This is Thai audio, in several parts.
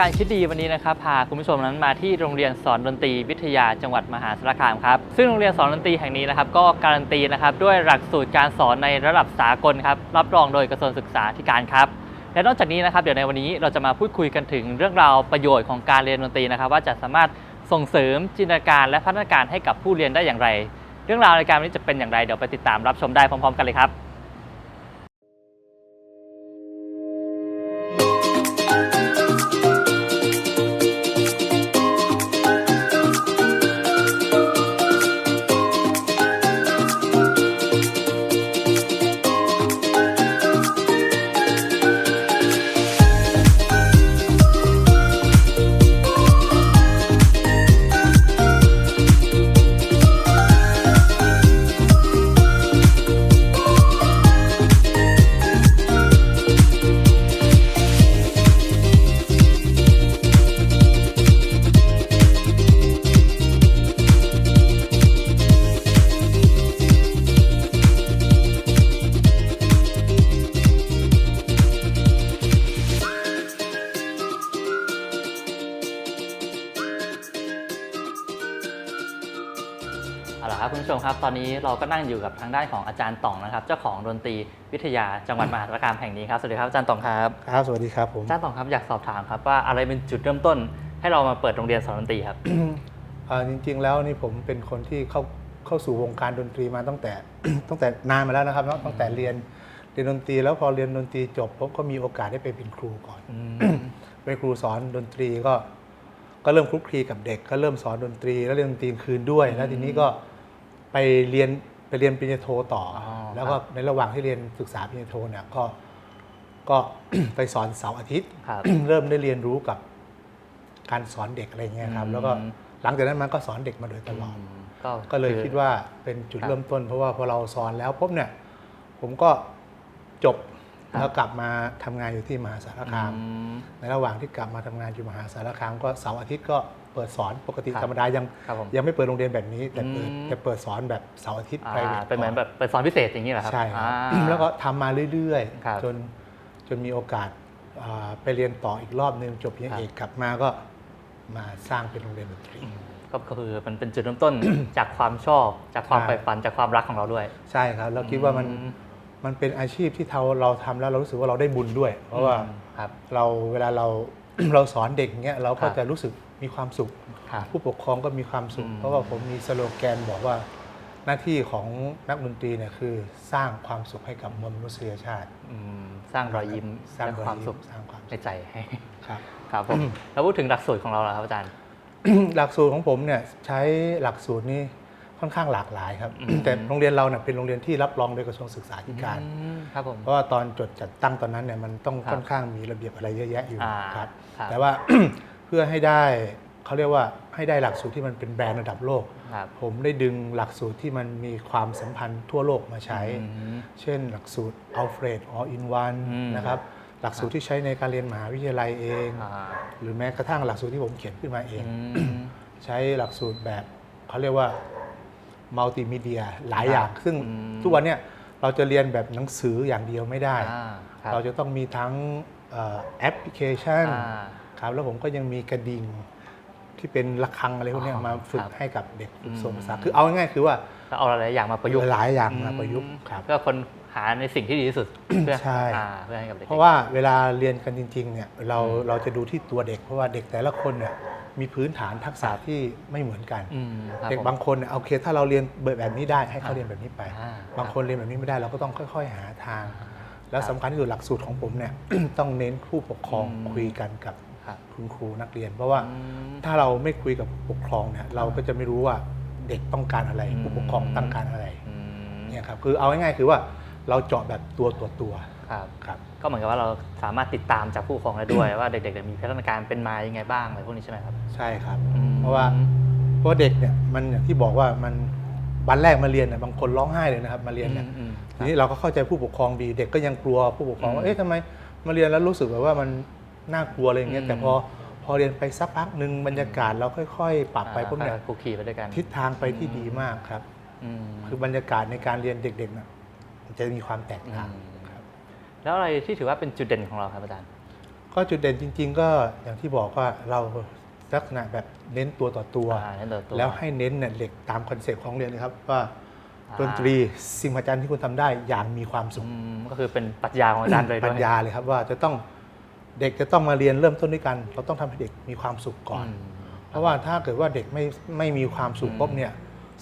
การคิดดีวันนี้นะครับพาคุณผู้ชมนั้นมาที่โรงเรียนสอนดนตรีวิทยาจังหวัดมหาสารคามครับซึ่งโรงเรียนสอนดนตรีแห่งนี้นะครับก็การันตีนะครับด้วยหลักสูตรการสอนในระดับสากลครับรับรองโดยกระทรวงศึกษาธิการครับและนอกจากนี้นะครับเดี๋ยวในวันนี้เราจะมาพูดคุยกันถึงเรื่องราวประโยชน์ของการเรียนดนตรีนะครับ ว่าจะสามารถส่งเสริมจินตนาการและพัฒนาการให้กับผู้เรียนได้อย่างไร เรื่องราวในการนี้จะเป็นอย่างไรเดี๋ยวไปติดตามรับชมได้พร้อม ๆ กันเลยครับ อนนี้เราก็นั่งอยู่กับทางด้านของอาจารย์ต่องนะครับ เจ้าของดนตรีวิทยาจังหวัดมหาสารคามแห่งนี้ครับสวัสดีครับอาจารย์ต่องครับครับสวัสดีครับผมอาจารย์ต่องครับอยากสอบถามครับว่าอะไรเป็นจุดเริ่มต้น ให้เรามาเปิดโรงเรียนสอนดนตรีครับอ่าจริง ๆ แล้วนี่ผมเป็นคนที่เข้าเข้าสู่วงการดนตรีมาตั้งแต่ตั้งแต่นานมาแล้วนะครับเนาะตั้งแต่เรียนเรียนดนตรีแล้วพอเรียนดนตรีจบผมก็มีโอกาสได้ไปเป็นครูก่อนเป็นครูสอนดนตรีก็ก็เริ่มคลุกคลีกับเด็ก ก็เริ่มสอนดนตรี แล้วเรียนดนตรีคืนด้วย แล้วทีนี้ก็ ไปเรียนไปเรียนปริญญาโทต่อออแล้วก็ครับในระหว่างที่เรียนศึกษาปริญญาโทเนี่ยก็ก็ ไปสอนเสาร์อาทิตย์ ครับ เริ่มได้เรียนรู้กับการสอนเด็กอะไรเงี้ยครับอืมแล้วก็หลังจากนั้นมันก็สอนเด็กมาโดยตลอด ก็ก็เลยอคิดว่าเป็นจุดครับเริ่มต้น เพราะว่าพอเราสอนแล้วปุ๊บเนี่ย ผมก็จบครับ แล้วกลับมาทำงานอยู่ที่มหาสารคาม อืม ในระหว่างที่กลับมาทำงานอยู่มหาสารคามก็เสาร์อาทิตย์ก็ เปิดสอนปกติครับธรรมดายังครับผมยังไม่เปิดโรงเรียนแบบนี้ แต่เปิดอืม แต่เปิดสอนแบบเสาร์อาทิตย์ อ่า private เป็นเหมือนแบบเปิดสอนพิเศษอย่างนี้เหรอครับใช่ครับ อ่า แล้วก็ทำมาเรื่อยครับๆ จนจนมีโอกาสอ่าไปเรียนต่ออีกรอบหนึงจบปริญญาครับ เอกกลับมาก็มาสร้างเป็นโรงเรียนดนตรี ก็ก็คือมันเป็นจุดเริ่มต้น จากความชอบ จากความใช่ ใฝ่ฝัน จากความรักของเราด้วยใช่ครับเราคิดว่ามันอืมมันเป็นอาชีพที่เราเราทำแล้วเรารู้สึกว่าเราได้บุญด้วย เพราะว่า อืมครับ เราเวลาเรา เราสอนเด็กเงี้ยเราก็ครับจะรู้สึก มีความสุขครับผู้ปกครองก็มีความสุขอืมเพราะว่าผมมีสโลแกนบอกว่าหน้าที่ของนักดนตรีเนี่ยคือสร้างความสุขให้กับมวลมนุษยชาติอืมสร้างรอยยิ้มสร้างและรอยความยิ้สุขสร้างความในสุขใจให้ครับครับผมแล้วพูดถึงหลักสูตรของเราล่ะครับอาจารย์ หลักสูตรของผมเนี่ยใช้หลักสูตรนี้ค่อนข้างหลากหลายครับอืมแต่โรงเรียนเราเนี่ยเป็นโรงเรียนที่รับรองโดยกระทรวงศึกษาธิการอืมครับผมเพราะว่าตอนจดจัดตั้งตอนนั้นเนี่ยมันต้องครับค่อนข้างมีระเบียบอะไรเยอะแยะอยู่อ่าครับครับ แต่ว่าเพื่อให้ได้เขาเรียกว่าให้ได้หลักสูตรที่มันเป็นแบรนด์ระดับโลก ครับ ผมได้ดึงหลักสูตรที่มันมีความสัมพันธ์ทั่วโลกมาใช้ อืม เช่นหลักสูตร Alfred All in One อืม นะครับหลักสูตรที่ใช้ในการเรียนมหาวิทยาลัยเอง อ่าหรือแม้กระทั่งหลักสูตรที่ผมเขียนขึ้นมาเอง อืม ใช้หลักสูตรแบบเขาเรียกว่ามัลติมีเดียหลายครับอย่าง ซึ่งอืม ทุกวันเนี่ยเราจะเรียนแบบหนังสืออย่างเดียวไม่ได้ อ่าครับเราจะต้องมีทั้งเอ่อแอปพลิเคชัน อ่า ครับแล้วผมก็ยังมีกระดิ่งที่เป็นระฆังอะไรพวกเนี้ยอ๋อมาฝึกครับให้กับเด็กฝึกส่งภาษาอืมคือเอาง่ายๆคือว่าก็เอาหลายๆอย่างมาประยุกต์หลายอย่างมาประยุกต์ครับก็คนหาในสิ่งที่ดีที่สุด เพื่อใช่ อ่าเพื่อให้กับเด็กๆเพราะว่าเวลาเรียนกันจริงๆเนี่ยเราอืมเราจะดูที่ตัวเด็ก เพราะว่าเด็กแต่ละคนเนี่ยมีพื้นฐานทักษะที่ไม่เหมือนกัน อืมครับเด็กผม บางคนเนี่ยโอเค ถ้าเราเรียนแบบนี้ได้ให้เขาอ่าเรียนแบบนี้ไป อ่าบางคนเรียนแบบนี้ไม่ได้เราก็ต้องค่อย ๆ หาทาง แล้วครับสำคัญที่สุดหลักสูตรของผมเนี่ย ต้องเน้นผู้ปกครองอืม คุยกันกับ ครับคุณครูนักเรียน เพราะว่าอืมถ้าเราไม่คุยกับผู้ปกครองเนี่ยเราก็จะไม่รู้ว่าเด็กต้องการอะไรอืมผู้ปกครองต้องการอะไรอืมเนี่ยครับคือเอาง่ายๆคือว่าเราเจาะแบบตัวตัวตัวครับครับ ก็เหมือนกับว่าเราสามารถติดตามจากผู้ปกครองได้ด้วย ว่าเด็กๆเนี่ยมีพัฒนาการเป็นมายังไงบ้างอะไรพวกนี้ใช่ไหมครับ ใช่ครับอืมเพราะว่าเพราะว่าเด็กเนี่ยมันอย่างที่บอกว่ามันวันแรกมาเรียนเนี่ยบางคนร้องไห้เลยนะครับมาเรียนเนี่ยอืมทีนี้เราก็เข้าใจผู้ปกครองดี เด็กก็ยังกลัวผู้ปกครองอืมว่าเอ๊ะทำไมมาเรียนแล้วรู้สึกแบบว่ามัน น่ากลัวอะไรอย่างเงี้ยอืมแต่พอพอเรียนไปสักพักหนึ่งบรรยากาศเราค่อยๆ ปรับไปพวกเนี่ยอ่าคุกคีไปด้วยกันทิศทางไปที่ดีมากครับอืมคือบรรยากาศในการเรียนเด็กๆนะมันจะมีความแตกต่างอืมครับแล้วอะไรที่ถือว่าเป็นจุดเด่นของเราครับอาจารย์ก็จุดเด่นจริง ๆ ก็อย่างที่บอกว่าเราลักษณะแบบเน้นตัวต่อตัวอ่าเน้นตัวตัวแล้วให้เน้นเนี่ยเด็กตามคอนเซ็ปต์ของเรียนนะครับว่าอ่าดนตรีสิ่งมหัศจรรย์ที่คุณทำได้อย่างมีความสุขอืมก็คือเป็นปรัชญาของอาจารย์เลยด้วยปัญญาเลยครับว่าจะต้อง เด็กจะต้องมาเรียนเริ่มต้นด้วยกัน เราต้องทำให้เด็กมีความสุขก่อนอืมเพราะว่าถ้าเกิดว่าเด็กไม่ไม่มีความสุขอืมปุ๊บเนี่ย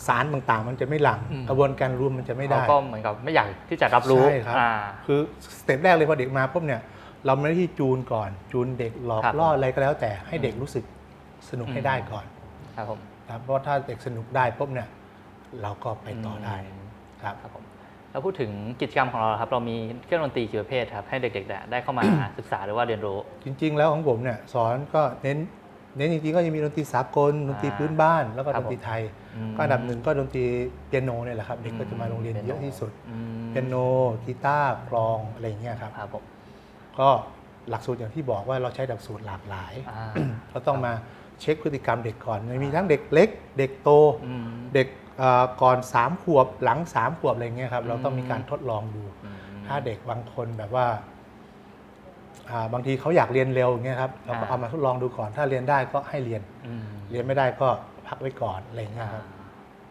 สารต่างๆ มันจะไม่หลั่งอืมกระบวนการรวมมันจะไม่ได้เขาก็เหมือนกับไม่อยากที่จะรับรู้ใช่ครับอ่าคือสเต็ปแรกเลยพอเด็กมาปุ๊บเนี่ยเราไม่ได้ที่จูนก่อน จูนเด็กหลอกครับล่ออะไรก็แล้วแต่ให้เด็กอืมรู้สึกสนุกอืมให้ได้ก่อนครับผมนะครับเพราะว่าถ้าเด็กสนุกได้ปุ๊บเนี่ยเราก็ไปต่อได้ครับครับผม แล้วพูดถึงกิจกรรมของเราครับเรามีเครื่องดนตรีกี่ประเภทครับให้เด็กๆเนี่ยได้เข้ามา ศึกษาหรือว่าเรียนรู้ จริง ๆ แล้วของผมเนี่ยสอนก็เน้นเน้นจริงๆก็จะมีดนตรีสากลดนตรีอ่าพื้นบ้าน แล้วก็ครัดบนตรีไทย อืมก็อันดับหนึ่งก็ดนตรีเปียโนเนี่ยแหละครับเด็กก็จะมาโรงเรียนปีเยอะที่สุดอืมเปียโนกีตาร์กลองอะไรอย่างเงี้ยครับ ครับผมก็หลักสูตรอย่างที่บอกว่าเราใช้หลักสูตรหลากหลาย อ่าเราต้องมาเช็คพฤติกรรมเด็กก่อนมีทั้งเด็กเล็ก เด็กโต อืม เด็กเอ่อ ก่อน 3 ขวบหลัง 3 ขวบอะไรเงี้ยครับเราต้องมีการอืมทดลองดูอืมถ้าเด็กบางคนแบบว่าอ่าบางทีเขาอยากเรียนเร็วอย่างเงี้ยครับเราก็อ่าเอามาทดลองดูก่อน ถ้าเรียนได้ก็ให้เรียนอืมเรียนไม่ได้ก็พักไว้ก่อนอะไรเงี้ยครับ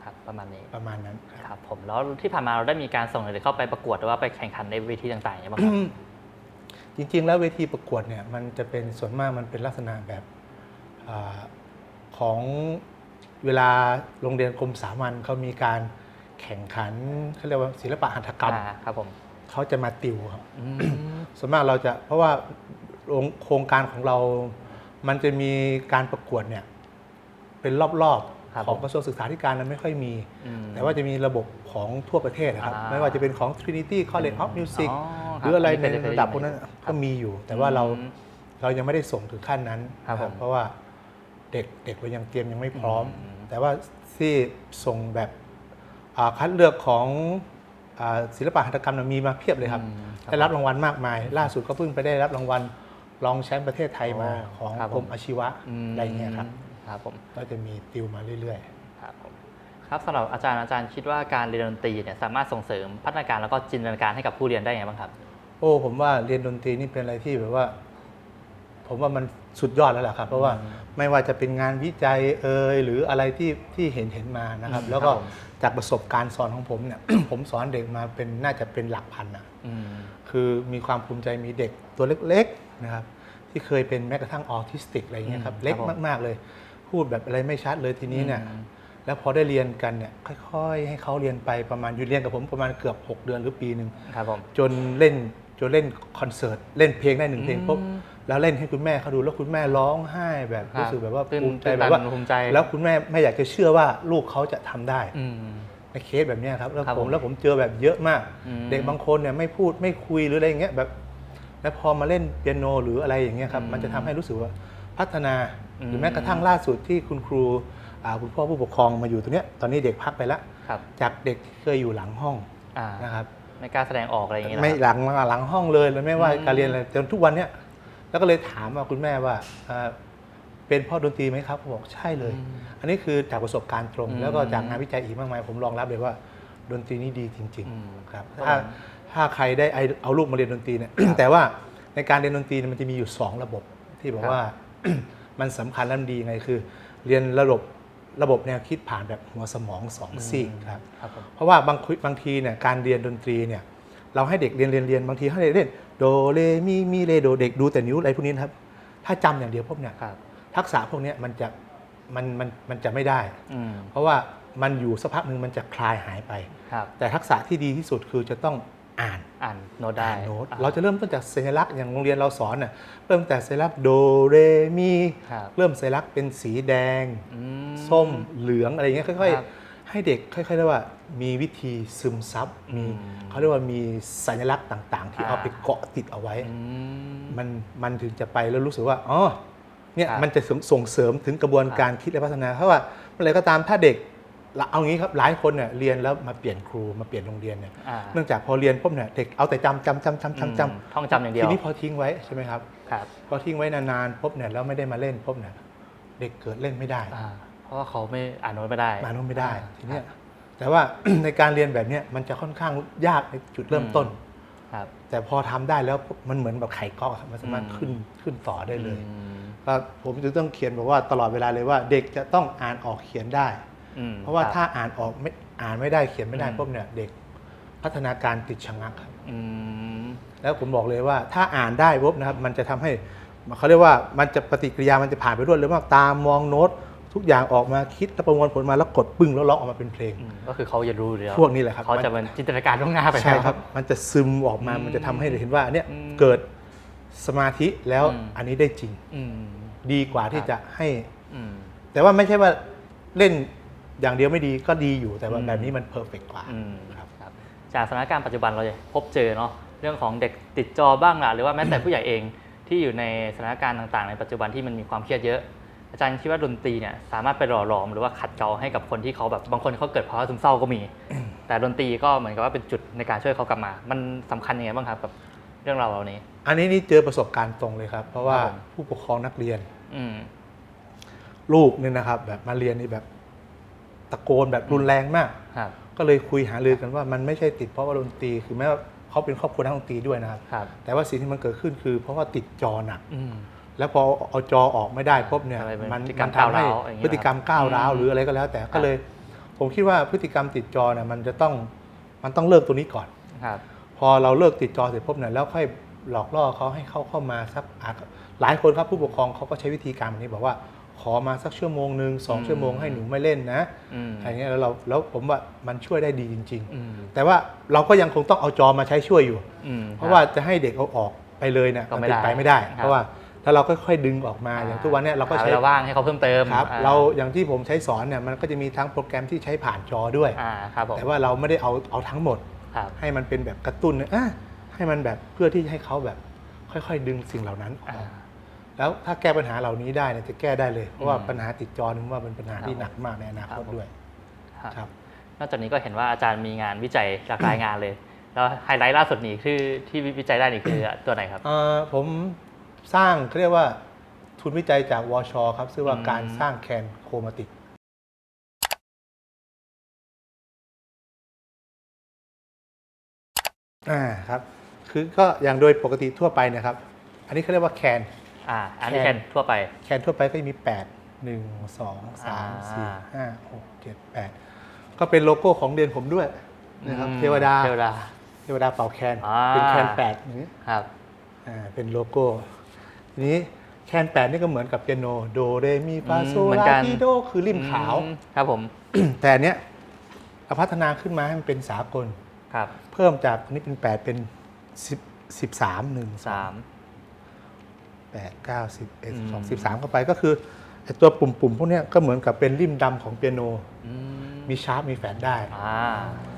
ครับประมาณนี้ประมาณนั้นครับครับผมแล้วที่ผ่านมาเราได้มีการส่งเด็กๆเข้าไปประกวดหรือว่าไปแข่งขันในเวทีต่างๆอย่างไรบ้างครับจริง ๆ แล้วเวทีประกวดเนี่ยมันจะเป็นส่วนมากมันเป็นลักษณะแบบอาของ เวลาโรงเรียนกรมสามัญเขามีการแข่งขันเขาเรียกว่าศิลปะหัตถกรรม อ่าครับผมเขาจะมาติวครับ อืม ส่วนมากเราจะเพราะว่าโครงการของเรา มันจะมีการประกวดเนี่ยเป็นรอบครับๆ ของกระทรวงศึกษาธิการนั้นไม่ค่อยมี อืมแต่ว่าจะมีระบบของทั่วประเทศนะครับ อ่า ไม่ว่าจะเป็นของ Trinity College of Music อ๋อหรืออะไรคในบระดับพวกนั้นก็มีอยู่ แต่ว่าเราอืมเรายังไม่ได้ส่งถึงขั้นนั้นครับนะผม เพราะว่า เด็กเด็กเรายังเตรียมยังไม่พร้อมอืมแต่ว่าที่ส่งแบบอ่าคัดเลือกของอ่าศิลปะหัตถกรรมน่ะมีมาเพียบเลยครับอืมได้รับรางวัลมากมาย ล่าสุดก็เพิ่งไปได้รับรางวัลรองแชมป์ประเทศไทยมาโอ้ของครับกผรมมอาชีวะอะไรเงี้ยครับครับผมก็จะมีติวมาเรื่อยครับผมครับสำหรับอาจารย์อาจารย์คิดว่าการเรียนดนตรีเนี่ยสามารถส่งเสริมพัฒนาการแล้วก็จินตนาการให้กับผู้เรียนได้ยังไงบ้างครับๆโอ้ผมว่าเรียนดนตรีนี่เป็นอะไรที่แบบว่า ผมว่ามันสุดยอดแล้วล่ะครับ เพราะว่าอืมไม่ว่าจะเป็นงานวิจัยเอ่ยหรืออะไรที่ที่เห็นเห็นมานะครับอืมแล้วก็ครับผมจากประสบการณ์สอนของผมเนี่ย ผมสอนเด็กมาเป็นน่าจะเป็นหลักพันนะอืมคือมีความภูมิใจมีเด็กตัวเล็กๆนะครับ ที่เคยเป็นแม้กระทั่งออทิสติกอะไรเงี้ยครับอืมเล็กครับผมมากๆเลย พูดแบบอะไรไม่ชัดเลยทีนี้เนี่ยอืมแล้วพอได้เรียนกันเนี่ยค่อยๆ ให้เขาเรียนไปประมาณอยู่เรียนกับผมประมาณเกือบ 6 เดือนหรือปีหนึ่งครับผมจนเล่นจนเล่นคอนเสิร์ตเล่นเพลงได้หนึ่งเพลงอืมปุ๊บ แล้วเล่นให้คุณแม่เขาดูแล้วคุณแม่ร้องไห้แบบครับรู้สึกแบบว่าตื่นภูมิใจตื่นแบบว่าตันภูมิใจ แล้วคุณแม่ไม่อยากจะเชื่อว่าลูกเขาจะทำได้อืมในเคสแบบเนี้ยครับแล้วครับผผมมแล้วผมเจอแบบเยอะมากอืมเด็กบางคนเนี่ยไม่พูดไม่คุยหรืออะไรอย่างเงี้ยแบบ แล้วพอมาเล่นเปียโนหรืออะไรอย่างเงี้ยครับอืมมันจะทำให้รู้สึกว่าพัฒนาอืมหรือแม้กระทั่งล่าสุดที่คุณครูอ่าคุณพ่อผู้ปกครองมาอยู่ตรงเนี้ยตอนนี้เด็กพักไปแล้วครับจากเด็กที่เคยอยู่หลังห้องอ่านะครับไม่กล้าแสดงออกอะไรอย่างเงี้ยไม่เหรอหลังหลังห้องเลยแล้วไม่ว่าอืมการเรียนอะไรจนทุกวันเนี้ย แล้วก็เลยถามว่าคุณแม่ว่าอ่าเป็นพ่อดนตรีไหมครับเขาบอกใช่เลย อันนี้คือจากประสบการณ์ตรงอืมแล้วก็จากงานวิจัยอีกมากมาย ผมรองรับเลยว่าดนตรีนี่ดีจริงอืมๆครับครับถ้าถ้าใครได้ไอเอาลูกมาเรียนดนตรีเนี่ยแต่ว่าในการเรียนดนตรีเนี่ยมันจะมีอยู่ 2 ระบบ ที่บอกว่ามันสำคัญและมันดียังไงคือ เรียนระบบระบบแนวคิดผ่านแบบหัวสมองสองซีกครับครับผมเพราะว่าบางคุบางทีเนี่ยการเรียนดนตรีเนี่ย เราให้เด็กเรียนเรียนเรียนบางทีให้เด็กเล่นโดเรมีมีเรโดเด็กดูแต่นิ้วอะไรพวกนี้นะครับ ถ้าจำอย่างเดียวพวกเนี่ยครับทักษะพวกเนี้ยมันจะมันมันมันจะไม่ได้อืมเพราะว่ามันอยู่สักพักหนึ่งมันจะคลายหายไปครับแต่ทักษะที่ดีที่สุดคือจะต้องอ่านอ่านโน้ตได้อ่านโน้ตอ่เราจะเริ่มต้นจากสัญลักษณ์อย่างโรงเรียนเราสอนน่ะเริ่มแต่สัญลักษณ์โดเรมีครับเริ่มสัญลักษณ์เป็นสีแดงอืมส้มเหลืองอะไรอย่างเงี้ยค่อยครับๆให้เด็กค่อยๆเรียกว่า มีวิธีซึมซับอืมีมเขาเรียกว่ามีสัญลักษณ์ต่าง ๆ ที่อ่าเอาไปเกาะติดเอาไว้อืมมันมันถึงจะไปแล้วรู้สึกว่าอ๋อเนี่ยครับมันจะส่งส่งเสริมถึงกระบวนการคิดและพัฒนาเพราะว่าอะไรก็ตามถ้าเด็กเอางี้ครับหลายคนเนี่ยเรียนแล้วมาเปลี่ยนครูมาเปลี่ยนโรงเรียนเนี่ยอ่าเนื่องจากพอเรียนปุ๊บเนี่ยเด็กเอาแต่จำจำจำจำจำจอืมท่องจำอย่างเดียวทีนี้พอทิ้งไว้ใช่ไหมครับครับพอทิ้งไว้นานๆปุ๊บเนี่ยแล้วไม่ได้มาเล่นปุ๊บเนี่ยเด็กเกิดเล่นไม่ได้อ่าเพราะว่าเขาไม่อ่านโน้ตไม่ได้มาโน้นไม่ได้อ่าทีเนี้ย แต่ว่า ในการเรียนแบบเนี้ยมันจะค่อนข้างยากในจุดเริ่มต้น ครับ แต่พอทำได้แล้วมันเหมือนแบบไข่ก๊อกอะครับมันสามารถอืม ขึ้นขึ้นต่อได้เลยอืมก็ผมจึงต้องเขียนบอกว่าตลอดเวลาเลยว่า เด็กจะต้องอ่านออกเขียนได้ อืม เพราะว่าคบถ้าอ่านออกไม่อ่านไม่ได้เขียนไม่ได้อืม ปุ๊บเนี่ยเด็กพัฒนาการติดชะงักครับ อืม แล้วผมบอกเลยว่าถ้าอ่านได้ปุ๊บนะครับมันจะทำให้เขาเรียกว่ามันจะปฏิกิริยามันจะผ่านไปรวดเร็วมากตามมองโน้ต ทุกอย่างออกมาคิดแล้วประมวลผลมาแล้วกดปึ้งแล้วร้องออกมาเป็นเพลงอืมก็คือเขาจะรู้อยู่แล้วพวกนี้แหละครับเขาจะเป็นจินตนาการล่วงหน้าไปใช่แล้วครับ มันจะซึมออกมาอืมมันจะทำให้เห็นว่าเนี่ยอืมเกิดสมาธิแล้วอืมอันนี้ได้จริงอืมดีกว่าที่จะให้อืมแต่ว่าไม่ใช่ว่าเล่นอย่างเดียวไม่ดีก็ดีอยู่แต่ว่าอืมแบบนี้มันเพอร์เฟกกว่าอืมครับครับจากสถานการณ์ปัจจุบันเราจะพบเจอเนาะเรื่องของเด็กติดจอบ้างล่ะหรือว่าแม้แต่ผู้ใหญ่เองที่อยู่ในสถานการณ์ต่างๆ ในปัจจุบันที่มันมีความเครียดเยอะ อาจารย์คิดว่าดนตรีเนี่ยสามารถไปหล่อหลอมหรือว่าขัดเกลาให้กับคนที่เขาแบบบางคนเขาเกิดภาวะซึมเศร้าก็มี แต่ดนตรีก็เหมือนกับว่าเป็นจุดในการช่วยเขากลับมา มันสำคัญยังไงบ้างครับกับเรื่องราวเหล่านี้ อันนี้นี่เจอประสบการณ์ตรงเลยครับ เพราะว่าครับผมผู้ปกครองนักเรียน อืมลูกเนี่ยนะครับ แบบมาเรียนนี่แบบตะโกนแบบรุนแรงมากครับก็เลยคุยหารือกันว่ามันไม่ใช่ติดเพราะว่าดนตรีคือแม้ว่าเขาเป็นครอบครัวนักดนตรีด้วยนะครับครับแต่ว่าสิ่งที่มันเกิดขึ้นคือ เพราะว่าติดจอหนักอืม แล้วพอเอาจอออกไม่ได้ปุ๊บเนี่ยอะไรเป็นมันพฤติกรรมมันทำให้ก้าวร้าวอย่างเงี้ยพฤติกรรมก้าวร้าวอืมหรืออะไรก็แล้วแต่ครัก็บเลย ผมคิดว่าพฤติกรรมติดจอเนี่ยมันจะต้องมันต้องเลิกตัวนี้ก่อน ครับ พอเราเลิกติดจอเสร็จปุ๊บเนี่ยแล้วค่อยหลอกล่อเขาให้เข้าเข้ามาสักอะหลายคนครับผู้ปกครองเขาก็ใช้วิธีการแบบนี้บอกว่า ขอมาสักชั่วโมงหนึ่งสองอืม ชั่วโมงให้หนูไม่เล่นนะอืมอะไรเงี้ยแล้วเราแล้วผมว่ามันช่วยได้ดีจริง อืมๆ แต่ว่าเราก็ยังคงต้องเอาจอมาใช้ช่วยอยู่ อืม เพราะว่าจะให้เด็กเอาออกไปเลยเนี่ยก็มันไม่เป็นได้ไปไม่ได้ ครับเพราะว่า ถ้าเราค่อยๆดึงออกมาอย่างทุกวันเนี่ยเราก็หใช้วลว่างให้เขาเพิ่มเติมครับอ่เราอย่างที่ผมใช้สอนเนี่ยมันก็จะมีทั้งโปรแกรมที่ใช้ผ่านจอด้วยอ่าครับผมแต่ว่าเราไม่ได้เอาเอาทั้งหมดครับให้มันเป็นแบบกระตุ้นเนี่ยอะให้มันแบบเพื่อที่ให้เขาแบบค่อยๆ ดึงสิ่งเหล่านั้นออ่าอกแล้วถ้าแก้ปัญหาเหล่านี้ได้เนี่ยจะแก้ได้เลย เพราะว่าอืมปัญหาติดจอนึงว่าเป็นปัญหาที่ครับหนักมากในอนาคตครับผมด้วยครับครับนอกจากนี้ก็เห็นว่าอาจารย์มีงานวิจัยหลากหลายงานเลย แล้วไฮไลท์ล่าสุดนี้คือที่วิจัยได้นี่คือตัวไหนครับเอ่อผม สร้างเขาเรียกว่าทุนวิจัยจากวชครับชื่อว่าอืมการสร้างแคนโครมาติกอ่าครับ คือก็อย่างโดยปกติทั่วไปเนะครับ อันนี้เขาเรียกว่าแคนอ่า อันนี้แคแคนนทั่วไป แคนทั่วไปก็จะมี 8 1 2 3อ่า4 5 6 7 8 ก็เป็นโลโก้ของเดือนผมด้วยนะครับอืมเทวดาเทวดาเทวดาเป่าแคนอ่าเป็นแคนแปดอย่างนี้ครับ อ่า เป็นโลโก้ ทีนี้แคนแปดนี่ก็เหมือนกับเปียโนโดเรมีฟาโซอืมเหมือนลากัน ทีโดคือริมขาว อืมครับผมแต่อันเนี้ยเราพัฒนาขึ้นมาให้มันเป็นสากล ครับเพิ่มจากอันนี้เป็น 8 เป็น 10 13 1 สาม2 8 9 10อืม11 12 13 เข้าไปก็คือไอ้ตัวปุ่มๆพวกเนี้ยก็เหมือนกับเป็นริมดำของเปียโน อืมมีชาร์ปมีแฟนได้ อ่า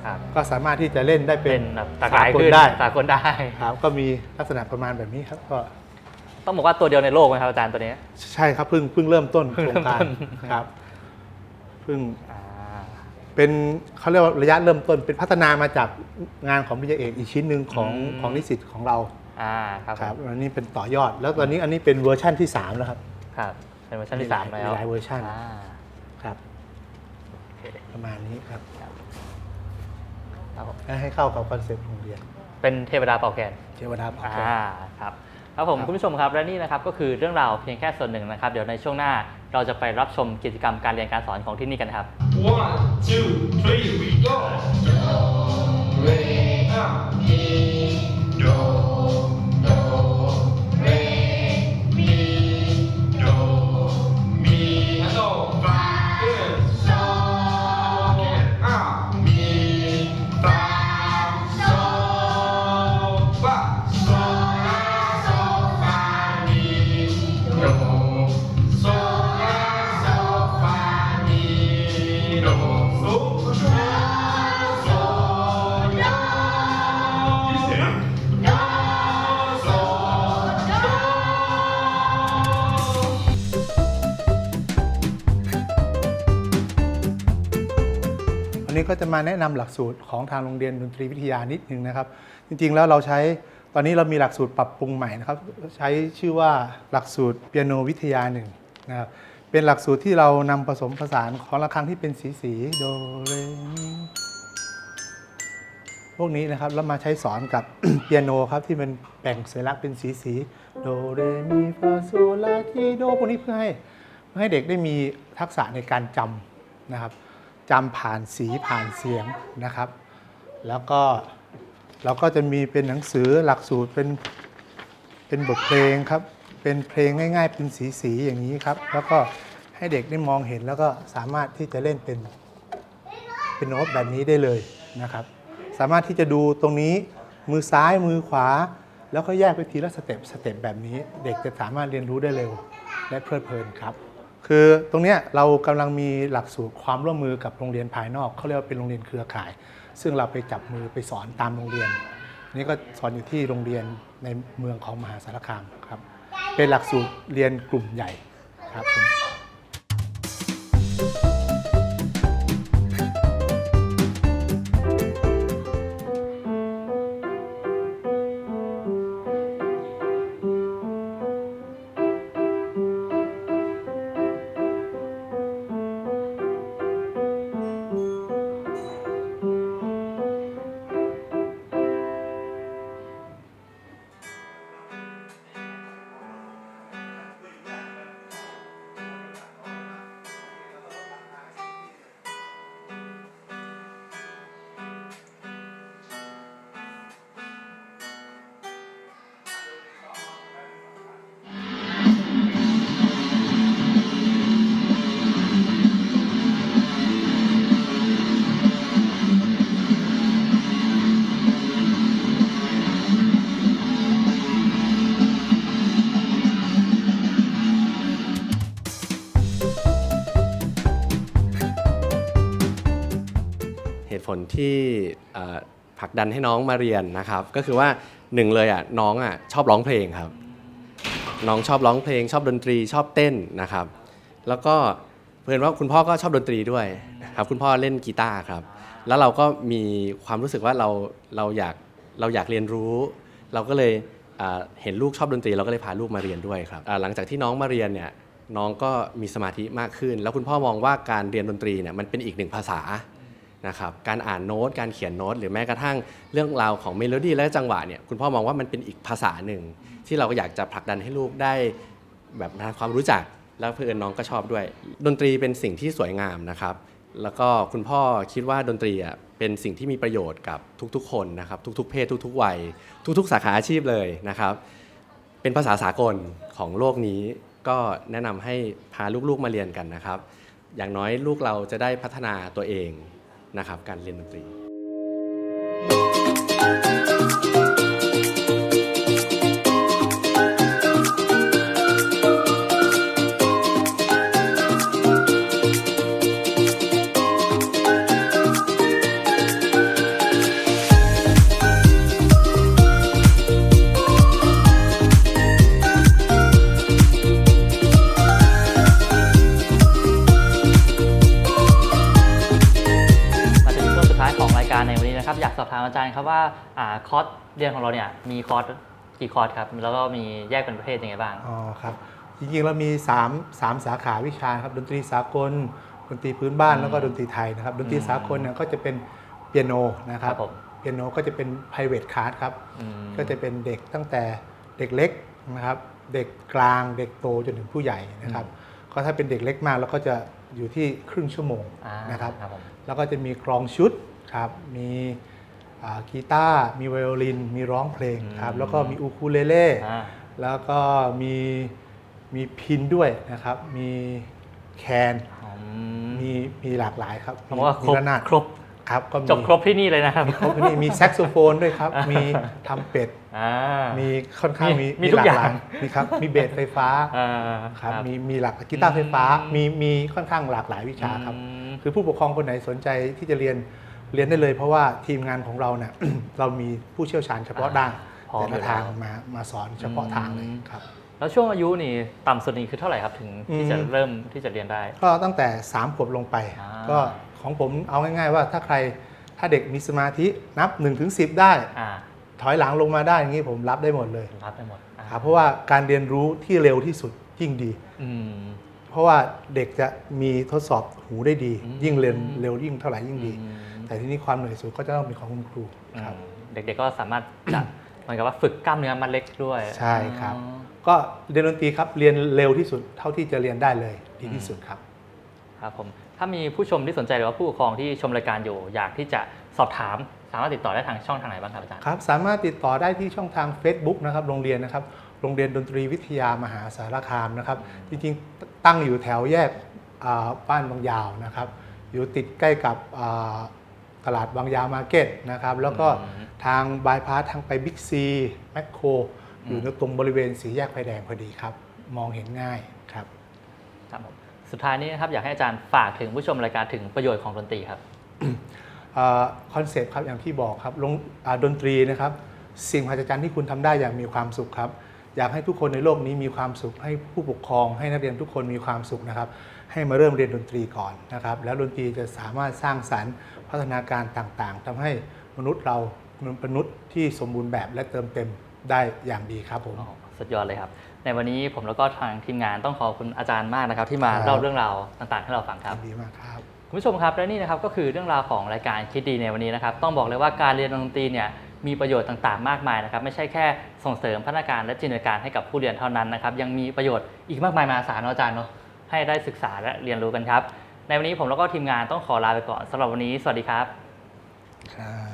ครับ ก็สามารถที่จะเล่นได้เป็เป็นนแบบตากหลายสากลขึ้นได้สากลได้ ครับก็มีลักษณะประมาณแบบนี้ครับก็ ต้องบอกว่าตัวเดียวในโลกไหมครับอาจารย์ตัวนี้ ใช่ครับเพิ่งเพิ่งเริ่มต้นเพิ่งโครเริ่งมการต้นครับเพิ่งอ่าเป็นเขาเรียกว่าระยะเริ่มต้นเป็นพัฒนามาจากงานของปริญญาเอกอีกชิ้นหนึ่งของอืมของนิสิตของเราอ่าครับครับผมอันนี้เป็นต่อยอด แล้วตอนนี้อันนี้เป็นเวอร์ชั่นที่3แล้วครับครับเป็นเวอร์ชันที่มีหสาลามยแล้วมีหลายเวอร์ชันอ่าครับโอเคประมาณนี้ครับครับผมให้เข้ากับคอนเซ็ปต์โรงเรียน เป็นเทวดาเป่าแคนเทวดาบอกอ่าครับ ครับผมครับคุณผู้ชมครับและนี่นะครับก็คือเรื่องราวเพียงแค่ส่วนหนึ่งนะครับเดี๋ยวในช่วงหน้าเราจะไปรับชมกิจกรรมการเรียนการสอนของที่นี่กันครับ One, two, three, we go. Do, re, mi, do, do, วันนี้ก็จะมาแนะนำหลักสูตรของทางโรงเรียนดนตรีวิทยานิดนึงนะครับ จริงๆแล้วเราใช้ตอนนี้เรามีหลักสูตรปรับปรุงใหม่นะครับ ใช้ชื่อว่าหลักสูตรเปียโนวิทยาหนึ่งนะครับเป็นหลักสูตรที่เรานำผสมผสานของระฆังที่เป็นสีสีโดเรมีพวกนี้นะครับแล้วมาใช้สอนกับเปียโนครับที่มันแบ่งสัญลักษณ์เป็นสีสีโดเรมีฟาโซลาทีโดพวกนี้เพื่อให้เพื่อให้เด็กได้มีทักษะในการจำนะครับ จำผ่านสีผ่านเสียงนะครับ แล้วก็เราก็จะมีเป็นหนังสือหลักสูตรเป็นเป็นบทเพลงครับ เป็นเพลงง่าย ๆ เป็นสีสีๆอย่างนี้ครับ แล้วก็ให้เด็กได้มองเห็นแล้วก็สามารถที่จะเล่นเป็นเป็นโน้ตแบบนี้ได้เลยนะครับ สามารถที่จะดูตรงนี้มือซ้ายมือขวา แล้วก็แยกไปทีละสเต็ปสเต็ปแบบนี้ เด็กจะสามารถเรียนรู้ได้เร็ว และเพลิดเพลินครับ คือตรงนี้เรากำลังมีหลักสูตรความร่วมมือกับโรงเรียนภายนอกเขาเรียกว่าเป็นโรงเรียนเครือข่าย ซึ่งเราไปจับมือไปสอนตามโรงเรียน นี่ก็สอนอยู่ที่โรงเรียนในเมืองของมหาสารคามครับเป็นหลักสูตรเรียนกลุ่มใหญ่ครับผม ลที่ผลักดันให้น้องมาเรียนนะครับ ก็คือว่าหนึ่งเลยอะน้องอะชอบร้องเพลงครับ น้องชอบร้องเพลง ชอบดนตรีชอบเต้นนะครับ แล้วก็เพื่อนว่าคุณพ่อก็ชอบดนตรีด้วยครับคุณพ่อเล่นกีตาร์ครับ แล้วเราก็มีความรู้สึกว่าเราเราอยากเราอยากเรียนรู้ เราก็เลยเห็นลูกชอบดนตรีเราก็เลยพาลูกมาเรียนด้วยครับหลังจากที่น้องมาเรียนเนี่ยน้องก็มีสมาธิมากขึ้น แล้วคุณพ่อมองว่าการเรียนดนตรีเนี่ยมันเป็นอีกหนึ่งภาษา นะครับการอ่านโน้ตการเขียนโน้ต หรือแม้กระทั่งเรื่องราวของเมโลดี้และจังหวะเนี่ยคุณพ่อมองว่ามันเป็นอีกภาษาหนึ่ง ที่เราก็อยากจะผลักดันให้ลูกได้แบบทำความรู้จักแล้วเพื่อนน้องก็ชอบด้วย ดนตรีเป็นสิ่งที่สวยงามนะครับ แล้วก็คุณพ่อคิดว่าดนตรีอะเป็นสิ่งที่มีประโยชน์กับทุกๆ คนนะครับทุกๆ เพศทุกๆวัย ทุกๆ สาขาอาชีพเลยนะครับ เป็นภาษาสากลของโลกนี้ก็แนะนำให้พาลูกๆมาเรียนกันนะครับ อย่างน้อยลูกเราจะได้พัฒนาตัวเอง นะครับการเรียนดนตรี สอบถามอาจารย์ครับว่าอ่าคอร์สเรียนของเราเนี่ยมีคอร์สกี่คอร์สครับ แล้วก็มีแยกเป็นประเภทยังไงบ้าง อ๋อครับ จริงๆเรามี3 3สาขาวิชาครับดนตรีสากล ดนตรีพื้นบ้านแล้วก็ดนตรีไทยนะครับ ดนตรีสากลเนี่ยก็จะเป็นเปียโนนะครับครับผมเปียโนก็จะเป็น private class ครับ อืม ก็จะเป็นเด็กตั้งแต่เด็กเล็กนะครับ เด็กกลางเด็กโตจนถึงผู้ใหญ่นะครับ ก็ถ้าเป็นเด็กเล็กมากแล้วก็จะอยู่ที่ครึ่งชั่วโมงอ่านะครับ ครับผม แล้วก็จะมีกลองชุดครับ มีอ่า กีตาร์มีไวโอลิน มีร้องเพลงครับอืมแล้วก็มีอูคูเลเล่อ่าแล้วก็มีมีพินด้วยนะครับ มีแคนอืมมีมีหลากหลายครับผมว่าคมีรบระนาดครบครับก็มีจบครบที่นี่เลยนะครับครบนี่มีแซกโซโฟนด้วยครับ มีทำเป็ดอ่ามีค่อนข้างมีมีมีทุกหลอย่างหลมีครับมีเบสไฟฟ้าอ่าครับมีมีหลักกีตาร์ไฟฟ้ามีมีค่อนข้างหลากหลายวิชาครับอืมคือผู้ปกครองคนไหนสนใจที่จะเรียน เรียนได้เลยเพราะว่าทีมงานของเราเนี่ย เรามีผู้เชี่ยวชาญเฉพาะด้านพร้อมแต่อยู่ละทางแล้วมามาสอนเฉพาะทางเลยอืมครับ แล้วช่วงอายุนี่ต่ำสุดนี่คือเท่าไหร่ครับถึงที่จะอืม เริ่มที่จะเรียนได้ ก็ตั้งแต่3ขวบลงไป อ่าก็ของผมเอาง่าย ๆ ว่าถ้าใครถ้าเด็กมีสมาธินับ1นถึงสิได้ อ่าถอยหลังลงมาได้อย่างนี้ผมรับได้หมดเลยรับไปหมดอ่าครับเพราะว่าการเรียนรู้ที่เร็วที่สุดยิ่งดี อืม เพราะว่าเด็กจะมีทดสอบหูได้ดีอืมยิ่งเรียนเร็วยิ่งเท่าไหร่ยิ่งดีอืมแต่ที่นี้ความเหนื่อยสุดก็จะต้องเป็นของคุณครูครับอืมเด็กๆก็สามารถจะเหมือนกับว่าฝึกกล้ามเนื้อมัดเล็กด้วย ใช่ครับอ๋อก็เรียนดนตรีครับเรียนเร็วที่สุดเท่าที่จะเรียนได้เลยดีที่สุดครับครับผมถ้ามีผู้ชมที่สนใจหรือว่าผู้ปกครองที่ชมรายการอยู่ อยากที่จะสอบถามสามารถติดต่อได้ทางช่องทางไหนบ้างครับอาจารย์ครับสามารถติดต่อได้ที่ช่องทาง Facebook นะครับโรงเรียนนะครับ โรงเรียนดนตรีวิทยามหาสารคามนะครับ จริงๆ ตั้งอยู่แถวแยกอ่าบ้านบางยาวนะครับ อยู่ติดใกล้กับอ่าตลาดบางยาวมาร์เก็ตนะครับ แล้วก็อืมทางบายพาสทางไปบิ๊กซีแมคโครอยู่ตรงบริเวณสีแยกไฟแดงพอดีครับ มองเห็นง่ายครับครับผมสุดท้ายนี้นะครับอยากให้อาจารย์ฝากถึงผู้ชมรายการถึงประโยชน์ของดนตรีครับคอนเซปต์ครับอย่างที่บอกครับลงอ่าดนตรีนะครับ สิ่งมหัศจรรย์ที่คุณทำได้อย่างมีความสุขครับ อยากให้ทุกคนในโลกนี้มีความสุขให้ผู้ปกครอง ให้นักเรียนทุกคนมีความสุขนะครับ ให้มาเริ่มเรียนดนตรีก่อนนะครับ แล้วดนตรีจะสามารถสร้างสรรค์พัฒนาการต่างๆทำให้มนุษย์เราเป็นมนุษย์ที่สมบูรณ์แบบและเติมเต็มได้อย่างดีครับผมอ๋อสุดยอดเลยครับ ในวันนี้ผมแล้วก็ทางทีมงานต้องขอบคุณอาจารย์มากนะครับ ที่มาครับเล่าเรื่องราวต่างๆ ให้เราฟังครับดีมากครับคุณผู้ชมครับและนี่นะครับก็คือเรื่องราวของรายการคิดดีในวันนี้นะครับ ต้องบอกเลยว่าการเรียนดนตรีเนี่ย มีประโยชน์ต่างๆ มากมายนะครับ ไม่ใช่แค่ส่งเสริมพัฒนาการและจินตนาการให้กับผู้เรียนเท่านั้นนะครับ ยังมีประโยชน์อีกมากมายมหาศาลอะอาจารย์เนาะให้ได้ศึกษาและเรียนรู้กันครับ ในวันนี้ผมแล้วก็ทีมงานต้องขอลาไปก่อนสำหรับวันนี้ สวัสดีครับ ครับ